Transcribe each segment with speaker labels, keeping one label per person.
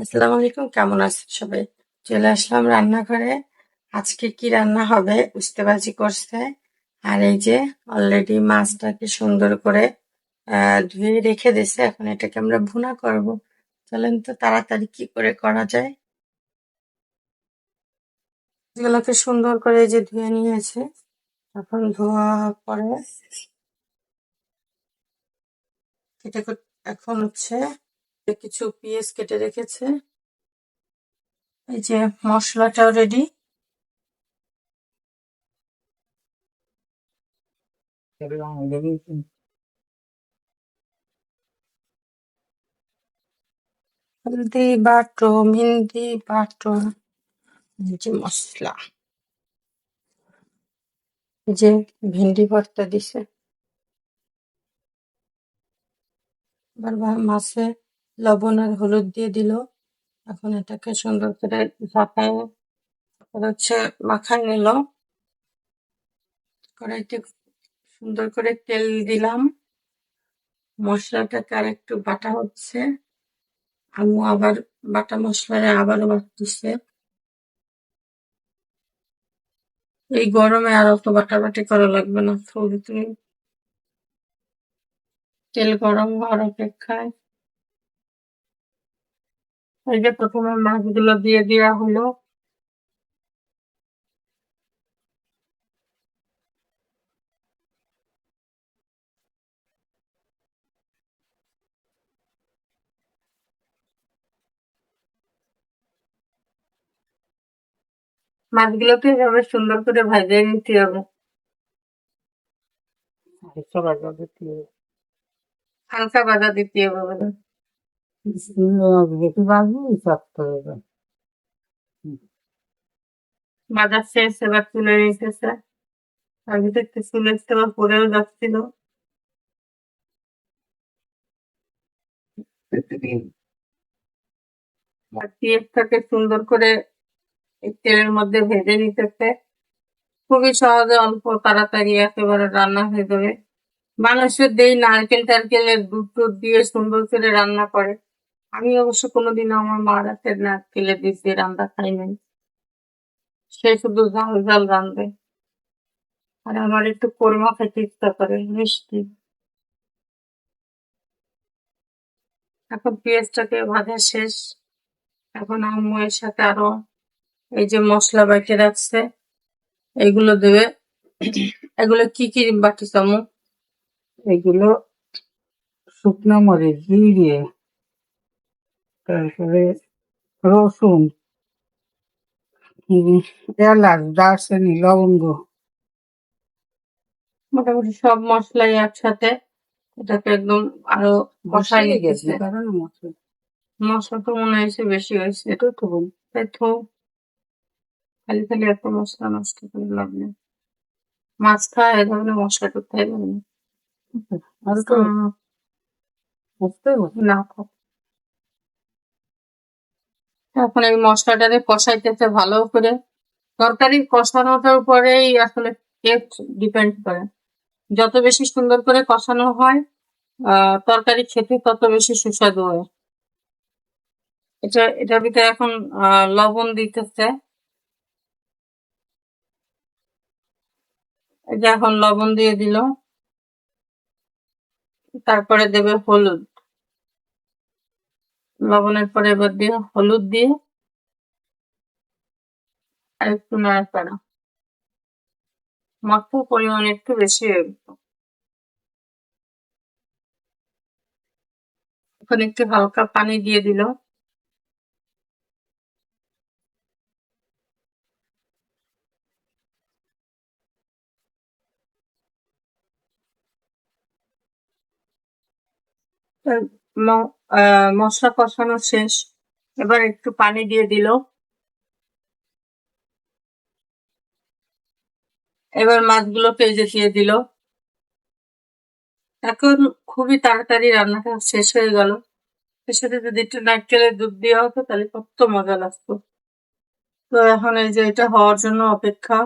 Speaker 1: আসসালামু আলাইকুম, কেমন আছেন সবাই? চলে আসলাম রান্নাঘরে। আজকে কি রান্না হবে পারছি করছে। আর এই যে অলরেডি মাছটাকে সুন্দর করে ধুয়ে রেখে দিয়েছে, এখন এটাকে আমরা ভুনা করব। চলেন তো তাড়াতাড়ি কি করে করা যায়। এগুলোকে সুন্দর করে যে ধুয়ে নিয়েছে, এখন ধোয়া পরে। কুট- এখন হচ্ছে কিছু পেঁয়াজ কেটে রেখেছে। এই যে মশলাটাও রেডি হলদি বাটো, মেহেন্দি বাটো যে মশলা। যে ভেন্ডি ভর্তা দিছে। ভা- মাছে লবণ আর হলুদ দিয়ে দিল। এখন এটাকে সুন্দর করে ঢাকায় হচ্ছে মাখায় নিল। কড়াইতে সুন্দর করে তেল দিলাম। মশলাটাকে আর একটু বাটা হচ্ছে। আম্মু আবার বাটা মশলায় আবারও বাটতেছে এই গরমে আর অত বাটাবাটি করা লাগবে না। তুমি তেল গরম হওয়ার অপেক্ষায়। এই যে প্রথমে মাছগুলো দিয়ে দেওয়া হলো। মাছগুলোকে এভাবে সুন্দর করে ভেজে নিতে হবে। হালকা ভাজা দিতে হবে। ভাজা শেষ ভিতরে একটু পরেও যাচ্ছিল সুন্দর করে তেলের মধ্যে ভেজে নিতেছে খুবই সহজে অল্প, তাড়াতাড়ি একেবারে রান্না হয়ে যাবে। মানুষের দেই নারকেল টারকেলের দুধ টুধ দিয়ে সুন্দর করে রান্না করে। আমি অবশ্য কোনোদিন আমার মার হাতের নারকেলের দুধ দিয়ে রান্না খাই নাই। সে শুধু ঝাল ঝাল রান্ধে আর আমার একটু কোরমা খেতে ইচ্ছা করে, মিষ্টি। এখন পেঁয়াজটাকে ভাজা শেষ। এখন আম্মু এর সাথে আরও এই যে মশলা বেটে রাখছে, এগুলো দেবে। এগুলো কি কি বাটিস চামু
Speaker 2: এগুলো শুকনো মরিচ, জিরে। তারপরে রসুন এলাচ দারচিনি লবঙ্গ।
Speaker 1: মোটামুটি সব মশলাই একসাথে এটাকে একদম আরও কষাই
Speaker 2: গেছে মশলা।
Speaker 1: তো মনে হয়েছে বেশি হয়েছে।
Speaker 2: এটা তো বল
Speaker 1: তাই তো। খালি খালি এত মশলা নষ্ট করে লাভ নেই। মাছ খায় এ ধরনের মশলা তো খাই লাগে না
Speaker 2: তো
Speaker 1: উম,
Speaker 2: হবে।
Speaker 1: না থাক। এখন এই মশলাটারে কষাইতেছে ভালো করে। তরকারি কষানোটার উপরেই আসলে টেস্ট ডিপেন্ড করে। যত বেশি সুন্দর করে কষানো হয় তরকারি খেতে তত বেশি সুস্বাদু হয়। এটা, এটার ভিতরে এখন লবণ দিতেছে। যে এখন লবণ দিয়ে দিল। তারপরে দেবে হলুদ। লবণের পরে এবার দিয়ে হলুদ দিয়ে আর একটু নাড়াচাড়া মাত্র পরিমাণ একটু বেশি হয়ে গেল। এখন একটু হালকা পানি দিয়ে দিল ম- মশলা কষানো শেষ। এবার একটু পানি দিয়ে দিল। এবার মাছগুলোকে এই যে দিয়ে দিল। এখন খুবই তাড়াতাড়ি রান্নাটা শেষ হয়ে গেল। এর সাথে যদি একটু নারকেলের দুধ দেওয়া হতো, তাহলে কত মজা লাগতো। তো এখন এই যে এটা হওয়ার জন্য অপেক্ষা।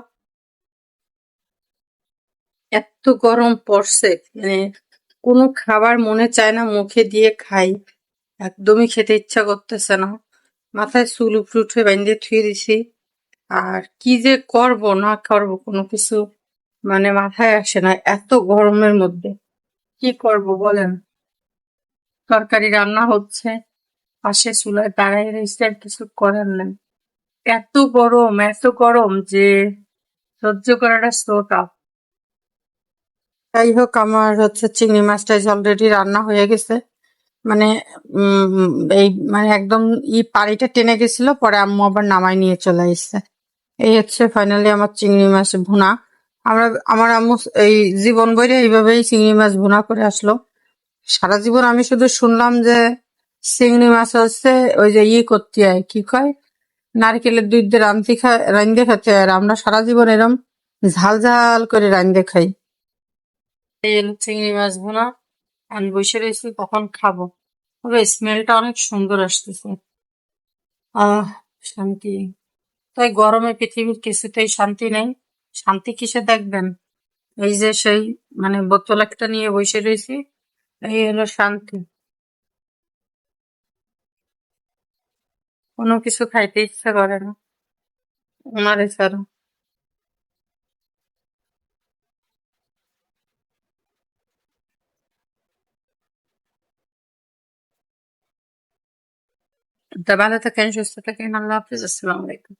Speaker 1: এত গরম পড়ছে মানে কোনো খাবার মনে চায় না, মুখে দিয়ে খাই। একদমই খেতে ইচ্ছা করতেছে না। মাথায় চুল উপরে উঠে বাইন্দে থুয়ে দিছি। আর কি যে করব, না করব কোনো কিছু মানে মাথায় আসে না এত গরমের মধ্যে। কি করব বলেন? তরকারি রান্না হচ্ছে, পাশে চুলায় দাঁড়ায় রয়েছে কিছু করার নেই। এত গরম এত গরম যে সহ্য করাটা সো টাফ যাই হোক, আমার হচ্ছে চিংড়ি মাছটা অলরেডি রান্না হয়ে গেছে। মানে এই মানে একদম ই পাড়িটা টেনে গেছিল, পরে আম্মু আবার নামাই নিয়ে চলে এসেছে এই হচ্ছে ফাইনালি আমার চিংড়ি মাছ ভুনা। আমরা, আমার আম্মু এই জীবন বইরে এইভাবেই চিংড়ি মাছ ভুনা করে আসলো। সারা জীবন আমি শুধু শুনলাম যে চিংড়ি মাছ হচ্ছে ওই যে ই করতে হয়, কি কয়? নারকেলের দুধ দিয়ে রান্ধতে খায় রান্ধে খেতে আর আমরা সারা জীবন এরম ঝাল ঝাল করে রান্ধে খাই। চিংড়ি মাছ ভুনা। আমি বসে রয়েছি, কখন খাব? তবে স্মেলটা অনেক সুন্দর আসতেছে। আহ, শান্তি। তাই গরমে পৃথিবীর কিছুতেই শান্তি নেই। শান্তি কিসে দেখবেন? এই যে সেই মানে বোতল একটা নিয়ে বসে রয়েছি, এই হলো শান্তি। কোনো কিছু খাইতে ইচ্ছা করে না। আমার এছাড়া তা ভালো থাকেন সুস্থ থাকেন আল্লাহ হাফিজ আসসালামু আলাইকুম